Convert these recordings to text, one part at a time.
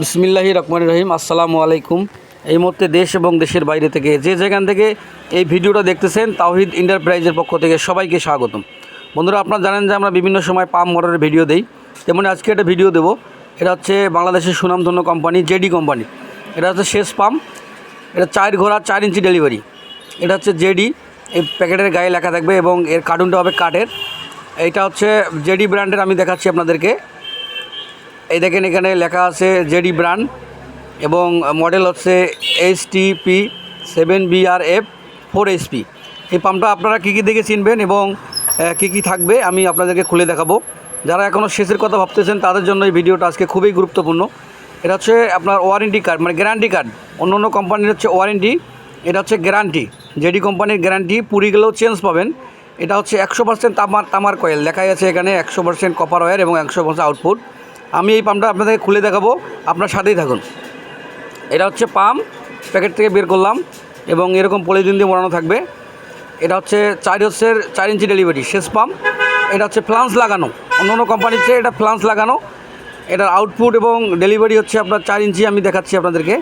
বিসমিল্লাহি রহমান রহিম, আসসালামু আলাইকুম। এই মুহূর্তে দেশ এবং দেশের বাইরে থেকে যে যেখান থেকে এই ভিডিওটা দেখতেছেন, তাওহিদ এন্টারপ্রাইজের পক্ষ থেকে সবাইকে স্বাগতম। বন্ধুরা, আপনারা জানেন যে আমরা বিভিন্ন সময় পাম মোটরের ভিডিও দেই। তেমনি আজকে একটা ভিডিও দেবো। এটা হচ্ছে বাংলাদেশের সুনামধন্য কোম্পানি, জেডি কোম্পানি। এটা হচ্ছে শেষ পাম্প এটা চার ঘোড়া, চার ইঞ্চি ডেলিভারি। এটা হচ্ছে জেডি। এই প্যাকেটের গায়ে লেখা থাকবে এবং এর কার্টুনটা হবে কাঠের। এইটা হচ্ছে জেডি ব্র্যান্ডের, আমি দেখাচ্ছি আপনাদেরকে। এই দেখেন এখানে লেখা আছে জেডি ব্র্যান্ড এবং মডেল হচ্ছে H TP seven BR F four HP এই পাম্পটা আপনারা কী কী দেখে চিনবেন এবং কী কী থাকবে আমি আপনাদেরকে খুলে দেখাবো। যারা এখনও শেষের কথা ভাবতেছেন, তাদের জন্য এই ভিডিওটা আজকে খুবই গুরুত্বপূর্ণ। এটা হচ্ছে আপনার ওয়ারেন্টি কার্ড মানে গ্যারান্টি কার্ড অন্য অন্য কোম্পানির হচ্ছে ওয়ারেন্টি এটা হচ্ছে গ্যারান্টি জেডি কোম্পানির গ্যারান্টি পুরি গেলেও চেঞ্জ পাবেন। এটা হচ্ছে একশো পার্সেন্ট তামার তামার কয়েল দেখাই আছে এখানে একশো পার্সেন্ট কপার ওয়ার এবং একশো পার্সেন্ট আউটপুট আমি এই পাম্পটা আপনাদেরকে খুলে দেখাবো। আপনার সাথেই থাকুন। এটা হচ্ছে পাম্প, প্যাকেট থেকে বের করলাম এবং এরকম পলিথিন দিয়ে মোড়ানো থাকবে। এটা হচ্ছে চার হচ্ছে চার ইঞ্চি ডেলিভারি, শেষ পাম্প। এটা হচ্ছে ফ্লান্স লাগানো। অন্য অন্য কোম্পানির চেয়ে এটা ফ্লান্স লাগানো। এটার আউটপুট এবং ডেলিভারি হচ্ছে আপনার চার ইঞ্চি, আমি দেখাচ্ছি আপনাদেরকে।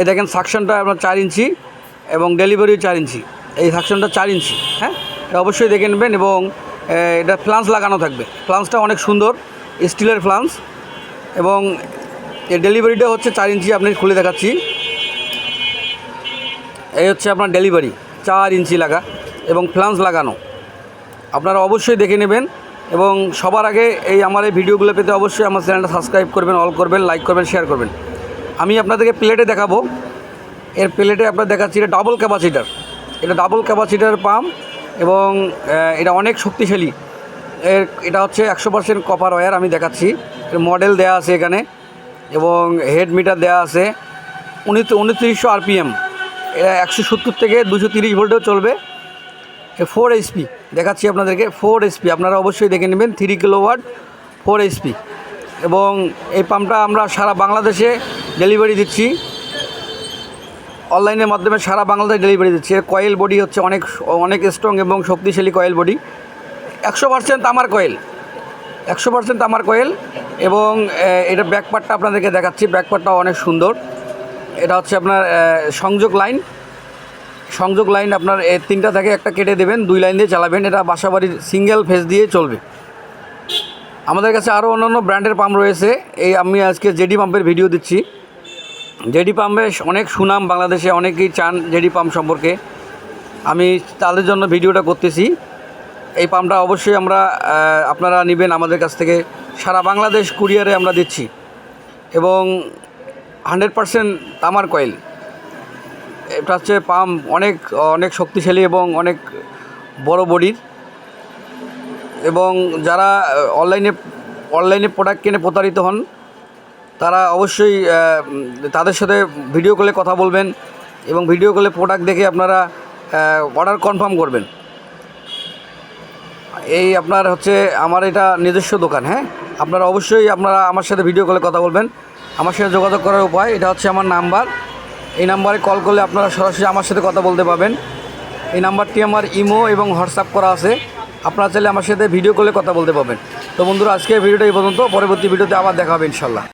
এই দেখেন সাকশনটা আপনার চার ইঞ্চি এবং ডেলিভারি চার ইঞ্চি। এই সাকশনটা চার ইঞ্চি হ্যাঁ? এটা অবশ্যই দেখে নেবেন এবং এটা ফ্লান্স লাগানো থাকবে। ফ্লান্সটা অনেক সুন্দর। স্টিলের ফ্লান্স এবং এর ডেলিভারিটা হচ্ছে চার ইঞ্চি আপনি খুলে দেখাচ্ছি। এই হচ্ছে আপনার ডেলিভারি, চার ইঞ্চি লাগা এবং ফ্লান্স লাগানো। আপনারা অবশ্যই দেখে নেবেন এবং সবার আগে এই আমার এই ভিডিওগুলো পেতে অবশ্যই আমার চ্যানেলটা সাবস্ক্রাইব করবেন, অল করবেন, লাইক করবেন, শেয়ার করবেন। আমি আপনাদেরকে প্লেটে দেখাবো। এর প্লেটে আপনার দেখাচ্ছি এটা ডাবল ক্যাপাসিটার এটা ডাবল ক্যাপাসিটার পাম্প এবং এটা অনেক শক্তিশালী। এর এটা হচ্ছে একশো পার্সেন্ট কপার ওয়্যার আমি দেখাচ্ছি। মডেল দেওয়া আছে এখানে এবং হেড মিটার দেওয়া আছে। উনিশ উনত্রিশশো আরপিএম এটা একশো সত্তর থেকে দুশো তিরিশ ভোল্টেও চলবে। ফোর এইচপি দেখাচ্ছি আপনাদেরকে ফোর এইচপি আপনারা অবশ্যই দেখে নেবেন three kilowatt four HP এবং এই পাম্পটা আমরা সারা বাংলাদেশে ডেলিভারি দিচ্ছি। অনলাইনের মাধ্যমে সারা বাংলাদেশে ডেলিভারি দিচ্ছি। এর কয়েল বডি হচ্ছে অনেক অনেক স্ট্রং এবং শক্তিশালী কয়েল বডি একশো পার্সেন্ট তামার কয়েল একশো পার্সেন্ট তামার কয়েল এবং এটা ব্যাকপার্টটা আপনাদেরকে দেখাচ্ছি। ব্যাকপার্টটাও অনেক সুন্দর। এটা হচ্ছে আপনার সংযোগ লাইন সংযোগ লাইন আপনার তিনটা থেকে একটা কেটে দেবেন, দুই লাইন দিয়ে চালাবেন। এটা বাসাবাড়ির সিঙ্গেল ফেস দিয়ে চলবে। আমাদের কাছে আরও অন্যান্য ব্র্যান্ডের পাম্প রয়েছে। এই আমি আজকে জেডি পাম্পের ভিডিও দিচ্ছি। জেডি পাম্পে অনেক সুনাম বাংলাদেশে, অনেকেই চান জেডি পাম্প সম্পর্কে। আমি তাদের জন্য ভিডিওটা করতেছি। এই পাম্পটা অবশ্যই আমরা আপনারা নেবেন আমাদের কাছ থেকে। সারা বাংলাদেশ কুরিয়ারে আমরা দিচ্ছি। এবং হান্ড্রেড পারসেন্ট তামার কয়েল। এটা হচ্ছে পাম্প অনেক অনেক শক্তিশালী এবং অনেক বড় বডির। এবং যারা অনলাইনে অনলাইনে প্রোডাক্ট কিনে প্রতারিত হন, তারা অবশ্যই তাদের সাথে ভিডিও কলে কথা বলবেন এবং ভিডিও কলে প্রোডাক্ট দেখে আপনারা অর্ডার কনফার্ম করবেন। এই আপনার হচ্ছে আমার এটা নিজস্ব দোকান হ্যাঁ? আপনারা অবশ্যই আপনারা আমার সাথে ভিডিও কলে কথা বলবেন। আমার সাথে যোগাযোগ করার উপায়, এটা হচ্ছে আমার নাম্বার। এই নাম্বারে কল করলে আপনারা সরাসরি আমার সাথে কথা বলতে পারবেন। এই নাম্বারটি আমার ইমো এবং হোয়াটসঅ্যাপ করা আছে। আপনারা চাইলে আমার সাথে ভিডিও কলে কথা বলতে পারবেন। তো বন্ধুরা আজকে ভিডিওটা এই পর্যন্ত। পরবর্তী ভিডিওতে আবার দেখা হবে ইনশাল্লাহ